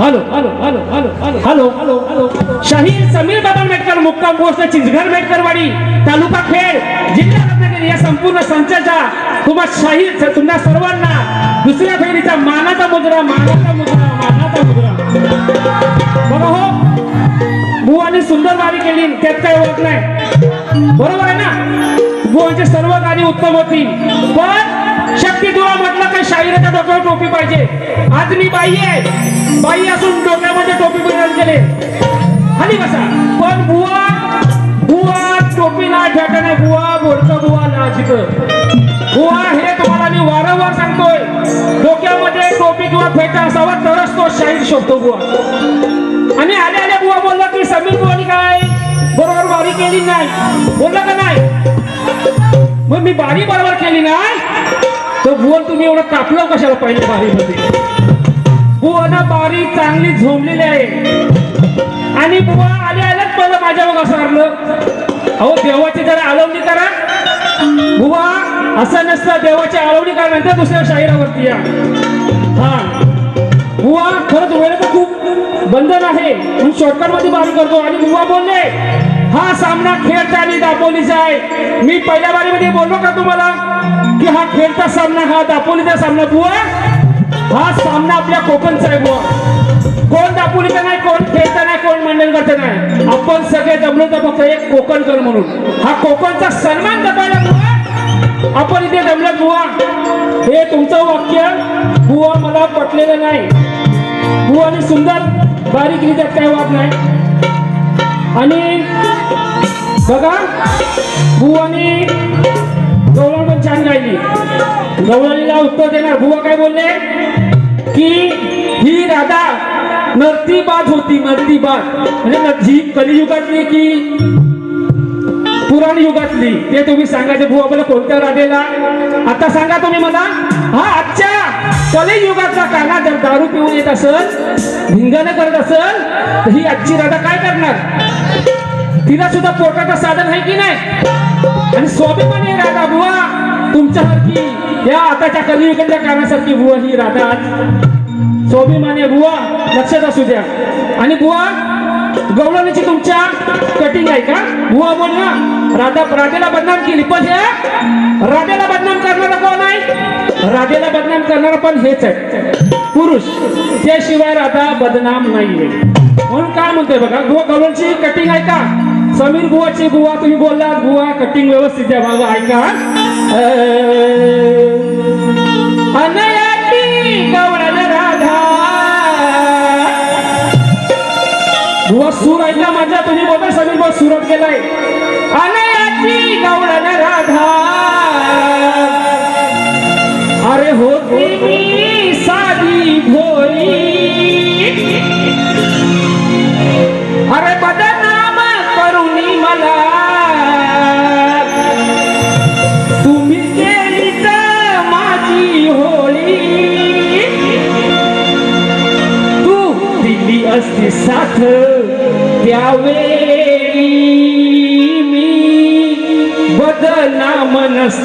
Hello hello hello शहीद समीर बाबा मेटकर मुक्काम पोस्ट चिंचघर मेटकरवाडी तालुका खेड जिल्हा रत्नागिरी या संपूर्ण संचाचा तुम्हा शाहीर तुमच्या सर्वांना दुसऱ्या फेरीचा मानाचा मुद्रा मानाचा मुद्रा मानाचा मुद्रा बघा हो बुवाने सुंदर वारी केली त्यात काय ओळख नाही. बरोबर आहे ना? बुवांची सर्व गाणी उत्तम होती. पण शक्ती तुला म्हटलं काही शाहिराच्या डोक्यावर टोपी पाहिजे? आज मी बाई आहे. बाई असून डोक्यामध्ये टोपी परिधान केले. खाली बसा. पण बुवा बुवा टोपी ना नाही. बुवा बोलतो बुवा नाचित. बुवा हे तुम्हाला मी वारंवार सांगतोय. डोक्यामध्ये टोपी किंवा फेटा असावा तरच तो शाहीर शोधतो बुवा. आणि आले आले बुवा बोलला की समीर बुवानी काय? बरोबर बारी केली नाही. बोलला का नाही? मग मी बारी बरोबर केली ना? तर तुम्ही एवढं कापलं कशाला पाहिजे बारीमध्ये ना बारी चांगली झोंबलेली आहे. आणि बुवा आले आल्याच पहिलं माझ्या मग असं आलं अहो देवाची जरा आळवणी करा. बुवा असं नसतं देवाची आलवणी करा नंतर दुसऱ्या शाहिरावरती या. हा. बुवा खरंच वेळेचं खूप बंधन आहे. मी शॉर्टकटमध्ये बारी करतो. आणि बुवा बोलले हा सामना खेळ चाली दापोलीचा आहे. मी पहिल्या बारीमध्ये बोललो का तुम्हाला? की हा खेळचा सामना हा दापोलीचा सामना बुवा. हा सामना आपल्या कोकणचा आहे बुवा. कोण दापोलीचा नाही कोण खेळता नाही कोण मंडळकरचा नाही. आपण सगळे जमलो तर फक्त एक कोकणकर म्हणून. हा कोकणचा सन्मान जपायला बुवा. आपण इथे जमलं बुवा. हे तुमचं वाक्य बुवा मला पटलेलं नाही. बुवाने सुंदर बारीक रित्यात काय वाद नाही. आणि बघा बुवानी छान गायली उत्तर देणार. बुवा काय बोलले? की ही राधा नर्तीबाज होती नर्तीबाज म्हणजे कलियुगातली की पुराण युगातली ते तुम्ही सांगायचे. बुवा मला कोणत्या राधेला? आता सांगा तुम्ही मला. हा आजच्या कलियुगाचा काना जर दारू पिऊन येत असल भिंगाने करत असल तर ही आजची राधा काय करणार? तिला सुद्धा पोटाचं साधन आहे की नाही? आणि स्वाभिमानी राधा बुवा. तुमच्यासारखी या आताच्या कलियुगातल्या कानासारखी बुवा ही राधा. आज स्वाभिमानी बुवा लक्षात असू द्या. आणि बुवा गवळणीची तुमच्या कटिंग आहे का? बुवा बोल ना. राधा राधेला बदनाम केली पण हे राधेला बदनाम करणारा कोण आहे? राधेला बदनाम करणारा पण हेच आहे. पुरुष त्याशिवाय राधा बदनाम नाहीये. म्हणून काय म्हणतोय बघा बुवा गवळणची कटिंग आहे का? समीर बुवाचे बुवा तुम्ही बोललात बुवा कटिंग व्यवस्थित आहे बाबा ऐका. अनयाती गवळण राधा. बुवा सूर ऐकला माझा तुम्ही बोलताय समीर बुवा सुरत गेलाय. अनयाची गवळण राधा. अरे होती मी साधी भोळी अरे बदल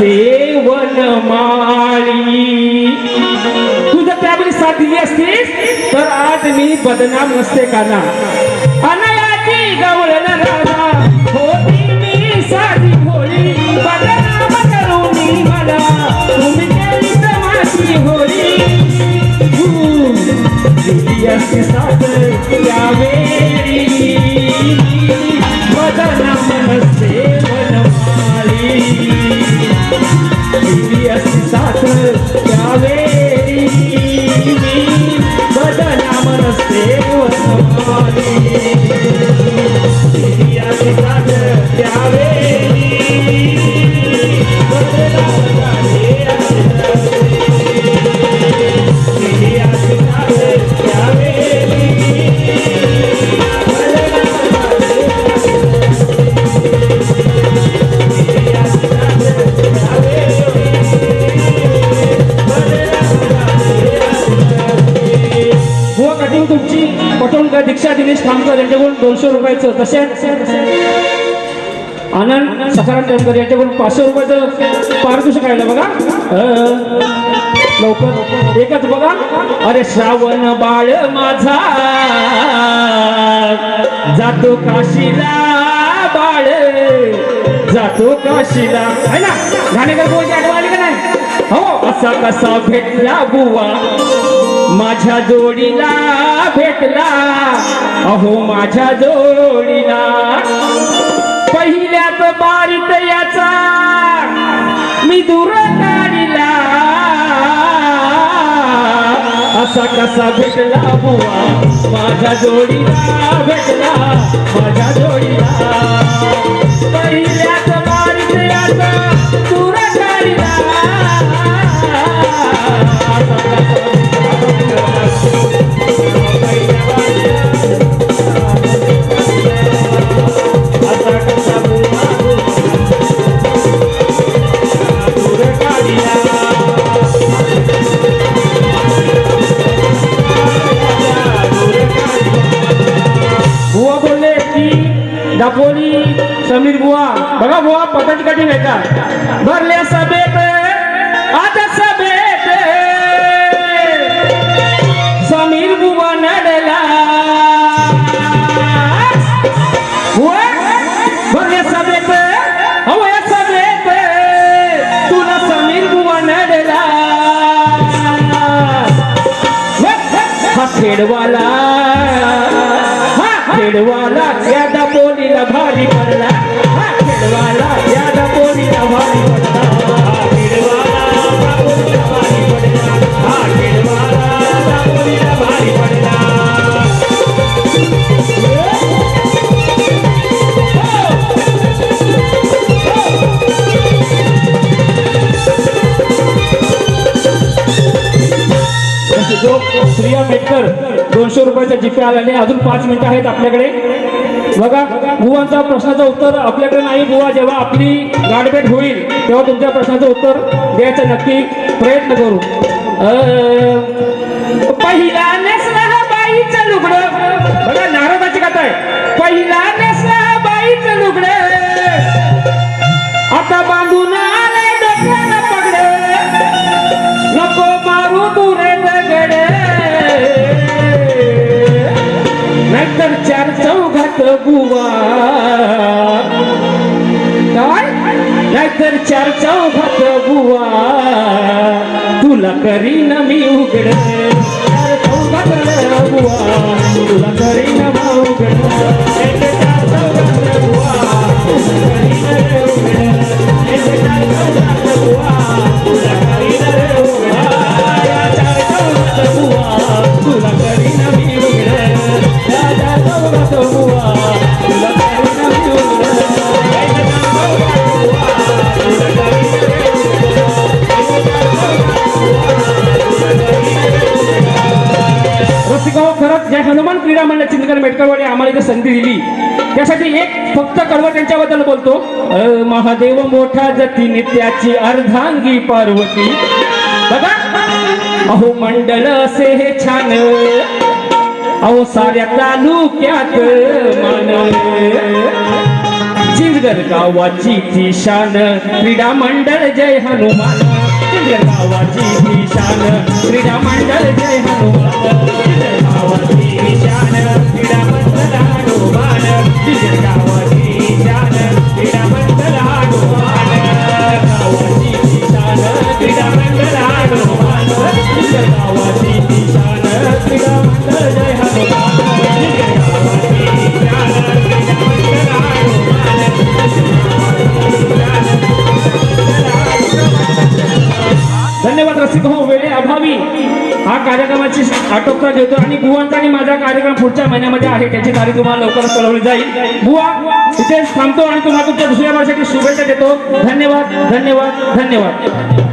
नसते वनमाळी तू जर त्यावेळी साथ दिली असतीस तर आज मी बदनाम नसते का ना? अनयाची गवळण राधा होती मी साधी भोळी बदनाम करून मला तुम्ही माझी होळी. दिली साथ त्यावेळी तुमची. पटवून दीक्षा दिनेश खामकर यांच्याकडून दोनशे रुपयाचं. तसेच आनंद सखाराम टेमकर यांच्याकडून पाचशे रुपयाचं पारितोषिक राहिलं बघा. लवकर. एकच बघा. अरे श्रावण बाळ माझा. जातो काशीला बाळ. जातो काशीला. है ना? घाणेकर बुवाची आठवण आली का नाही? हो असा कसा भेटला बुवा? माझ्या जोडीला भेटला. अहो माझ्या जोडीला पहिल्यात बारीत याचा. मी दूर काढला असा कसा भेटला बुवा? माझ्या जोडीला भेटला. माझ्या जोडीला. दापोली समीर बुवा. बघा बुवा पतंग कठी नाही का भरल्या सभेत आता सभेत. समीर बुवा नडला. बुवा सभेत अहो सभेत. तुला समीर बुवा नडला. हा खेडवाला दोनशे रुपयाचा जीपे आल्याने अजून पाच मिनिटं आहेत आपल्याकडे. बघा बुवांचा प्रश्नाचं उत्तर आपल्याकडे नाही. बुवा जेव्हा आपली गाठभेट होईल तेव्हा तुमच्या प्रश्नाचं उत्तर द्यायचं नक्की प्रयत्न करू. पहिला बघा नारदाची कथा आहे. पहिला बुवा काय? नाहीतर चार चौघात बुवा तुला करीन मी उघड. बुवा तुला करीन मी उघड. मेटकरवाडी संधी दिली. त्यासाठी एक फक्त कडवं त्यांच्याबद्दल बोलतो. महादेव मोठा जतीने त्याची अर्धांगी पार्वती. बघा. अहो मंडळ असे हे छान. अहो साऱ्या तालुक्यात मान. चिंचगड गावाची ती शान. क्रीडा मंडळ जय हनुमान. चिंचगड गावाची ती शान. क्रीडा मंडळ जय हनुमान. हनुमान चिंचगड पुढच्या महिन्यामध्ये आहे त्याची तारीख तुम्हाला लवकरच कळवली जाईल. बुवा इथेच थांबतो आणि तुम्हाला तुमच्या दुसऱ्या वर्षाची शुभेच्छा देतो. धन्यवाद धन्यवाद धन्यवाद.